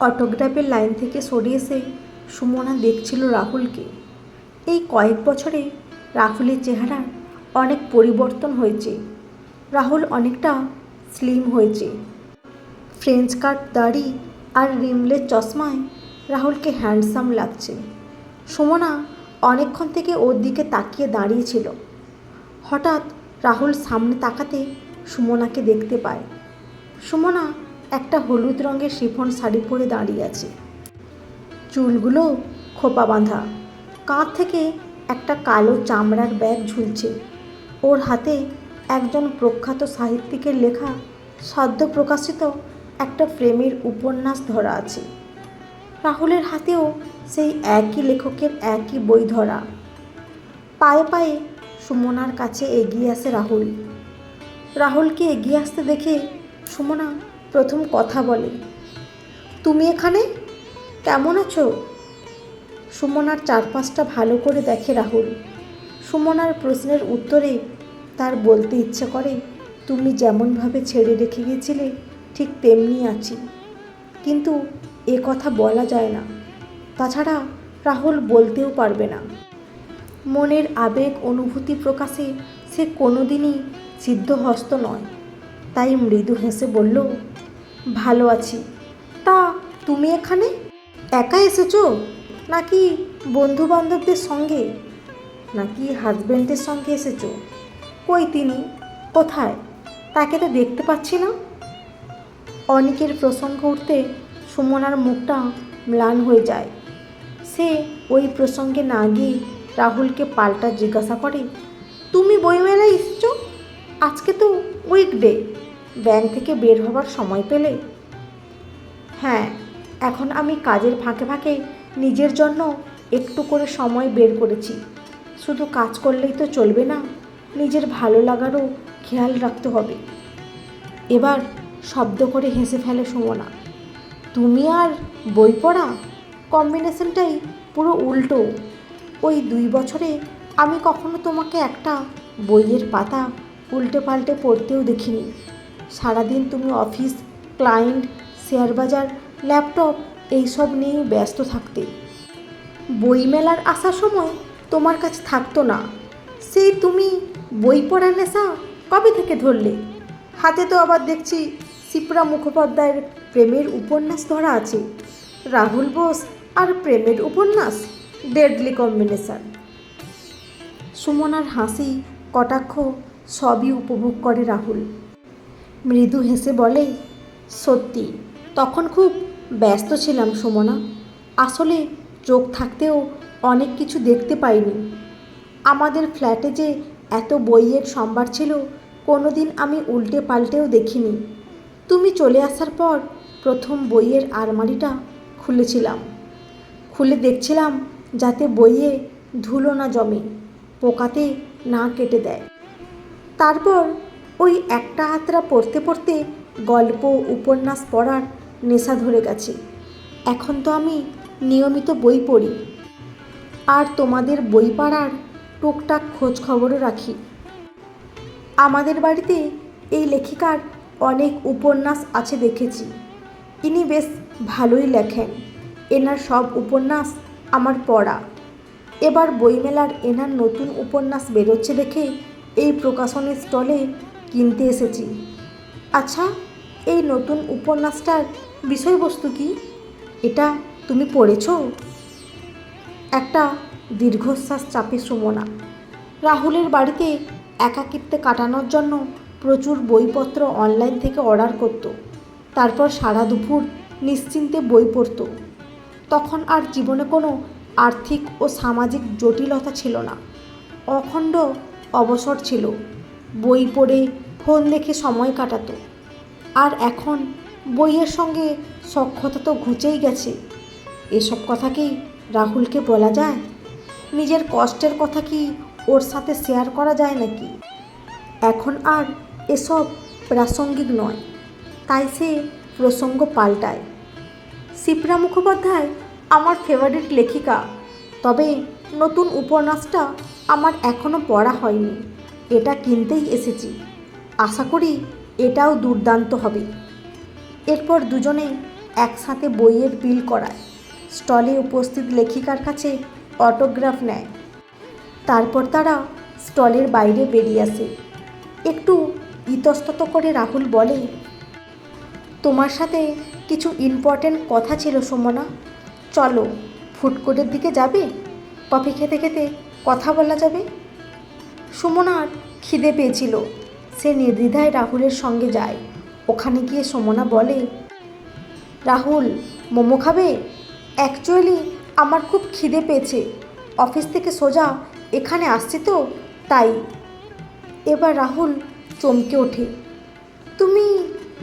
অটোগ্রাফের line থেকে সরে এসে সুমনা দেখছিল রাহুলকে। এই কয়েক বছরে রাহুলের চেহারা অনেক পরিবর্তন হয়েছে। রাহুল অনেকটা স্লিম হয়েছে। ফ্রেঞ্চ কাট দাড়ি আর রিমলের চশমায় রাহুলকে হ্যান্ডসাম লাগছে। সুমনা অনেকক্ষণ থেকে ওর দিকে তাকিয়ে দাঁড়িয়েছিল। হঠাৎ রাহুল সামনে তাকাতে সুমনাকে দেখতে পায়। সুমনা একটা হলুদ রঙের শিফন শাড়ি পরে দাঁড়িয়ে আছে। চুলগুলো খোপা বাঁধা। কাঁধ থেকে একটা কালো চামড়ার ব্যাগ ঝুলছে। ওর হাতে একজন প্রখ্যাত সাহিত্যিকের লেখা সদ্য প্রকাশিত একটা প্রেমের উপন্যাস ধরা আছে। রাহুলের হাতেও সেই একই লেখকের একই বই ধরা। পায়ে পায়ে সুমনার কাছে এগিয়ে আসে রাহুল। রাহুলকে এগিয়ে আসতে দেখে সুমনা প্রথম কথা বলে, তুমি এখানে? কেমন আছো? সুমনার চারপাশটা ভালো করে দেখে রাহুল। সুমনার প্রশ্নের উত্তরে তার বলতে ইচ্ছে করে, তুমি যেমনভাবে ছেড়ে রেখে গিয়েছিলে ঠিক তেমনি আছি। কিন্তু এ কথা বলা যায় না। তাছাড়া রাহুল বলতেও পারবে না। মনের আবেগ অনুভূতি প্রকাশে সে কোনোদিনই সিদ্ধহস্ত নয়। তাই মৃদু হেসে বলল ভালো আছি। তা তুমি এখানে? একা এসেছ? নাকি বন্ধু বান্ধবদের সঙ্গে? নাকি হাজব্যান্ডের সঙ্গে এসেছ? কই তিনি? কোথায়? তাকে তো দেখতে পাচ্ছি না। অনেকের প্রসঙ্গ উঠতে সুমনার মুখটা ম্লান হয়ে যায়। সে ওই প্রসঙ্গে না গিয়ে রাহুলকে পাল্টা জিজ্ঞাসা করে, তুমি বইমেলায় এসেছ? আজকে তো উইকডে ব্যাংক থেকে বের হবার সময় পেলে? হ্যাঁ এখন আমি কাজের ফাঁকে ফাঁকে নিজের জন্য একটু করে সময় বের করেছি। শুধু কাজ করলেই তো চলবে না, নিজের ভালো লাগারও খেয়াল রাখতে হবে। এবার শব্দ করে হেসে ফেলে সুমনা, তুমি আর বই পড়া? কম্বিনেশনটাই পুরো উল্টো। ওই দুই বছরে আমি কখনো তোমাকে একটা বইয়ের পাতা উল্টে পাল্টে পড়তেও দেখিনি। সারাদিন তুমি অফিস, ক্লায়েন্ট শেয়ার বাজার ল্যাপটপ এইসব নিয়েই ব্যস্ত থাকতে। বইমেলার আসার সময় তোমার কাছে থাকতো না। সেই তুমি বই পড়ার নেশা কবে থেকে ধরলে? হাতে তো আবার দেখছি শিপ্রা মুখোপাধ্যায়ের প্রেমের উপন্যাস ধরা আছে। রাহুল বোস আর প্রেমের উপন্যাস ডেডলি কম্বিনেশন সুমনার হাসি, কটাক্ষ সবই উপভোগ করে রাহুল। মৃদু হেসে বলে, সত্যি, তখন খুব ব্যস্ত ছিলাম সুমনা। আসলে চোখ থাকতেও অনেক কিছু দেখতে পাইনি। আমাদের ফ্ল্যাটে যে এত বইয়ের সম্ভার ছিল কোনো দিন আমি উল্টে পাল্টেও দেখিনি। তুমি চলে আসার পর প্রথম বইয়ের আলমারিটা খুলেছিলাম। খুলে দেখছিলাম যাতে বইয়ে ধুলো না জমে, পোকাতে না কেটে দেয়। তারপর ওই একটা হাতরা পড়তে পড়তে গল্প, উপন্যাস পড়ার নেশা ধরে গেছে। এখন তো আমি নিয়মিত বই পড়ি। আর তোমাদের বই পড়ার টুকটাক খোঁজ খবরও রাখি। আমাদের বাড়িতে এই লেখিকার অনেক উপন্যাস আছে দেখেছি। ইনি বেশ ভালোই লেখেন। এনার সব উপন্যাস আমার পড়া। এবার বইমেলার এনার নতুন উপন্যাস বেরোচ্ছে দেখে এই প্রকাশনের স্টলে কিনতে এসেছি। আচ্ছা এই নতুন উপন্যাসটার বিষয়বস্তু কি? এটা তুমি পড়েছো? একটা দীর্ঘশ্বাস চাপে সুমনা, রাহুলের বাড়িতে একাকিত্বে কাটানোর জন্য প্রচুর বইপত্র অনলাইন থেকে অর্ডার করত। তারপর সারা দুপুর নিশ্চিন্তে বই পড়তো। তখন আর জীবনে কোনো আর্থিক ও সামাজিক জটিলতা ছিল না। অখণ্ড অবসর ছিল। বই পড়ে ফোন দেখে সময় কাটাতো। আর এখন বইয়ের সঙ্গে সক্ষতা তো ঘুচেই গেছে। এসব কথা কি রাহুলকে বলা যায়? নিজের কষ্টের কথা কি ওর সাথে শেয়ার করা যায় নাকি? এখন আর এসব প্রাসঙ্গিক নয়, তাই সে প্রসঙ্গ পাল্টায়। শিপ্রা মুখোপাধ্যায় আমার ফেভারিট লেখিকা, তবে নতুন উপন্যাসটা আমার এখনও পড়া হয়নি। এটা কিনতেই এসেছি। আশা করি এটাও দুর্দান্ত হবে। এরপর দুজনে একসাথে বইয়ের বিল করায়। স্টলে উপস্থিত লেখিকার কাছে অটোগ্রাফ নেয়। তারপর তারা স্টলের বাইরে বেরিয়ে আসে। একটু ইতস্তত করে রাহুল বলে, তোমার সাথে কিছু ইম্পর্ট্যান্ট কথা ছিল সুমনা। চলো ফুডকোর্টের দিকে যাবে? কফি খেতে খেতে কথা বলা যাবে? সুমনার খিদে পেয়েছিল। সে নির্দ্বিধায় রাহুলের সঙ্গে যায়। ওখানে গিয়ে সুমনা বলে, রাহুল, মোমো খাবে? অ্যাকচুয়ালি আমার খুব খিদে পেয়েছে। অফিস থেকে সোজা এখানে আসছি তো, তাই। এবার রাহুল চমকে ওঠে, তুমি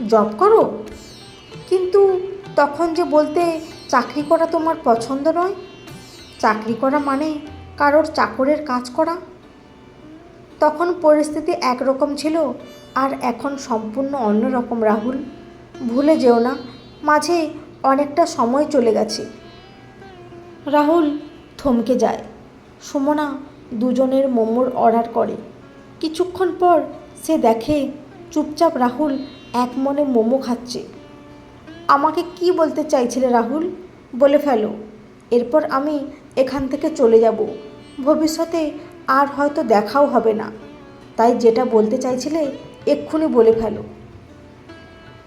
জব করো? কিন্তু তখন যে বলতে চাকরি করা তোমার পছন্দ নয়। চাকরি করা মানে কারোর চাকরের কাজ করা। তখন পরিস্থিতি একরকম ছিল আর এখন সম্পূর্ণ অন্যরকম, রাহুল। ভুলে যেও না, মাঝে অনেকটা সময় চলে গেছে। রাহুল থমকে যায়। সুমনা দুজনের মোমোর অর্ডার করে। কিছুক্ষণ পর সে দেখে চুপচাপ রাহুল এক মনে মোমো খাচ্ছে। আমাকে কি বলতে চাইছিলে রাহুল? বলে ফেলো। এরপর আমি এখান থেকে চলে যাব। ভবিষ্যতে আর হয়তো দেখাও হবে না। তাই যেটা বলতে চাইছিলে এক্ষুনি বলে ফেলো।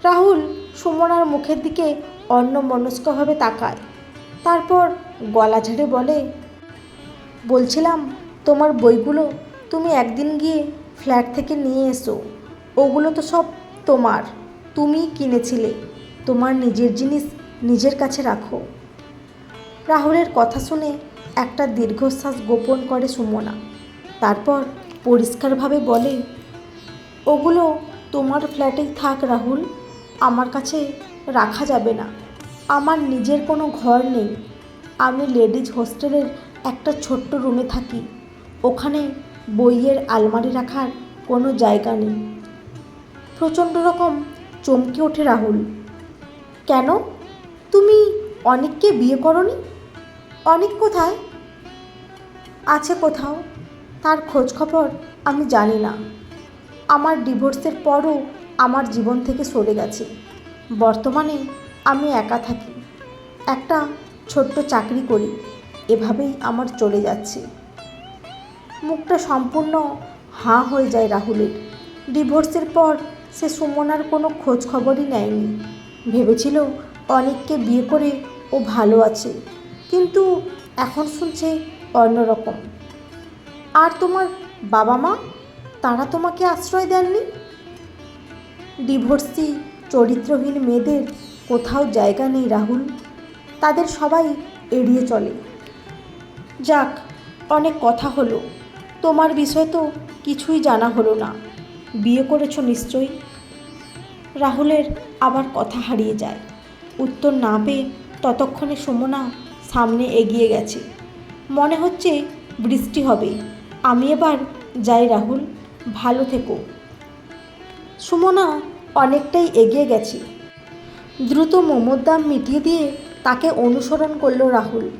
রাহুল সুমনার মুখের দিকে অন্যমনস্কভাবে তাকায়। তারপর গলা ঝেড়ে বলে, বলছিলাম, তোমার বইগুলো তুমি একদিন গিয়ে ফ্ল্যাট থেকে নিয়ে এসো। ওগুলো তো সব তোমার। তুমিই কিনেছিলে। তোমার নিজের জিনিস নিজের কাছে রাখো রাহুলের কথা শুনে একটা দীর্ঘশ্বাস গোপন করে সুমনা। তারপর পরিষ্কারভাবে বলে, ওগুলো তোমার ফ্ল্যাটেই থাক রাহুল, আমার কাছে রাখা যাবে না। আমার নিজের কোনো ঘর নেই। আমি লেডিজ হোস্টেলের একটা ছোট্ট রুমে থাকি। ওখানে বইয়ের আলমারি রাখার কোনো জায়গা নেই। প্রচণ্ড রকম চমকে ওঠে রাহুল। কেন? তুমি অনেককে বিয়ে করনি? অনেক কোথায়? আছে কোথাও। তার খোঁজখবর আমি জানি না। আমার ডিভোর্সের পরও আমার জীবন থেকে সরে গেছে। বর্তমানে আমি একা থাকি। একটা ছোট্ট চাকরি করি। এভাবেই আমার চলে যাচ্ছে। মুখটা সম্পূর্ণ হাঁ হয়ে যায় রাহুলের। ডিভোর্সের পর সে সুমনার কোনো খোঁজ খবরই নেয়নি। ভেবেছিল অনেককে বিয়ে করে ও ভালো আছে। কিন্তু এখন শুনছে অন্যরকম। আর তোমার বাবা মা? তারা তোমাকে আশ্রয় দেননি? ডিভোর্সি, চরিত্রহীন মেয়েদের কোথাও জায়গা নেই রাহুল। তাদের সবাই এড়িয়ে চলে। যাক, অনেক কথা হলো। তোমার বিষয় তো কিছুই জানা হলো না। বিয়ে করেছ নিশ্চয়ই? রাহুলের আবার কথা হারিয়ে যায়। উত্তর না পেয়ে ততক্ষণে সুমনা সামনে এগিয়ে গেছে। মনে হচ্ছে বৃষ্টি হবে আমি এবার যাই রাহুল, ভালো থেকো। সুমনা অনেকটাই এগিয়ে গেছে। দ্রুত মোমোর দাম মিটিয়ে দিয়ে তাকে অনুসরণ করল রাহুল।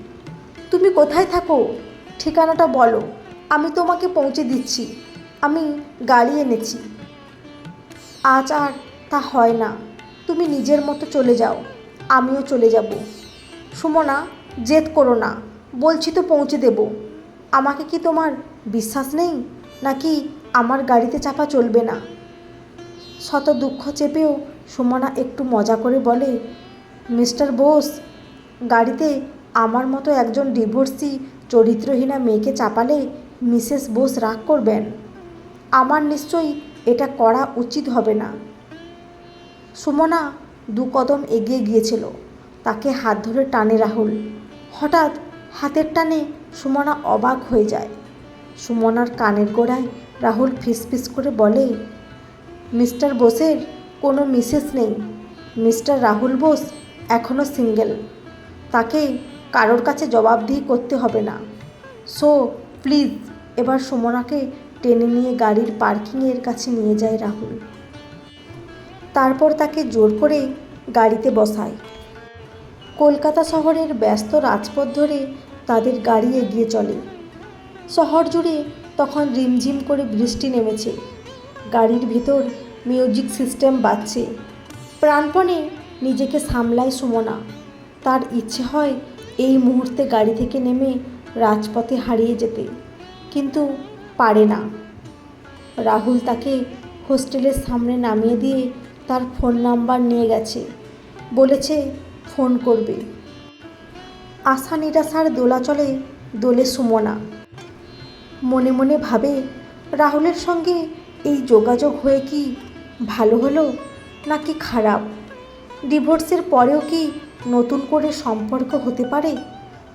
তুমি কোথায় থাকো? ঠিকানাটা বলো। আমি তোমাকে পৌঁছে দিচ্ছি। আমি গাড়ি এনেছি। আজ আর তা হয় না। তুমি নিজের মতো চলে যাও। আমিও চলে যাব। সুমনা, জেদ করো না। বলছি তো পৌঁছে দেব। আমাকে কি তোমার বিশ্বাস নেই? নাকি আমার গাড়িতে চাপা চলবে না? শত দুঃখ চেপেও সুমনা একটু মজা করে বলে, মিস্টার বোস, গাড়িতে আমার মতো একজন ডিভোর্সি চরিত্রহীনা মেয়েকে চাপালে মিসেস বোস রাগ করবেন। আমার নিশ্চয়ই এটা করা উচিত হবে না। সুমনা দু কদম এগিয়ে গিয়েছিল, তাকে হাত ধরে টানে রাহুল। হঠাৎ হাতের টানে সুমনা অবাক হয়ে যায়। সুমনার কানের গোড়ায় রাহুল ফিসফিস করে বলে, মিস্টার বোসের কোনো মিসেস নেই। মিস্টার রাহুল বোস এখনও সিঙ্গেল। তাকে কারোর কাছে জবাবদিহি করতে হবে না। সো, প্লিজ, এবার সুমনাকে টেনে নিয়ে গাড়ির পার্কিংয়ের কাছে নিয়ে যায় রাহুল। তারপর তাকে জোর করে গাড়িতে বসায়। কলকাতা শহরের ব্যস্ত রাজপথ ধরে তাদের গাড়ি এগিয়ে চলে। শহর জুড়ে তখন রিমঝিম করে বৃষ্টি নেমেছে। গাড়ির ভিতর মিউজিক সিস্টেম বাজছে। প্রাণপণে নিজেকে সামলায় সুমনা। তার ইচ্ছে হয় এই মুহূর্তে গাড়ি থেকে নেমে রাজপথে হারিয়ে যেতে, কিন্তু পারে না। রাহুল তাকে হোস্টেলের সামনে নামিয়ে দিয়ে তার ফোন নাম্বার নিয়ে গেছে। বলেছে, ফোন করবে। আশা নিরাশার দোলাচলে দোলে সুমনা। মনে মনে ভাবে, রাহুলের সঙ্গে এই যোগাযোগ হয়ে কি ভালো হলো নাকি খারাপ? ডিভোর্সের পরেও কি নতুন করে সম্পর্ক হতে পারে?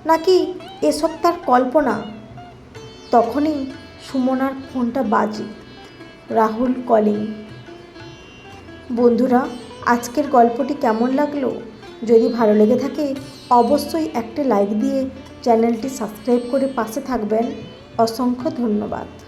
নাকি এসব তার কল্পনা? তখনই সুমনার ফোনটা বাজে। রাহুল কলিং বন্ধুরা, আজকের গল্পটি কেমন লাগল? যদি ভালো লেগে থাকে, অবশ্যই একটা লাইক দিয়ে চ্যানেলটি সাবস্ক্রাইব করে পাশে থাকবেন। অসংখ্য ধন্যবাদ।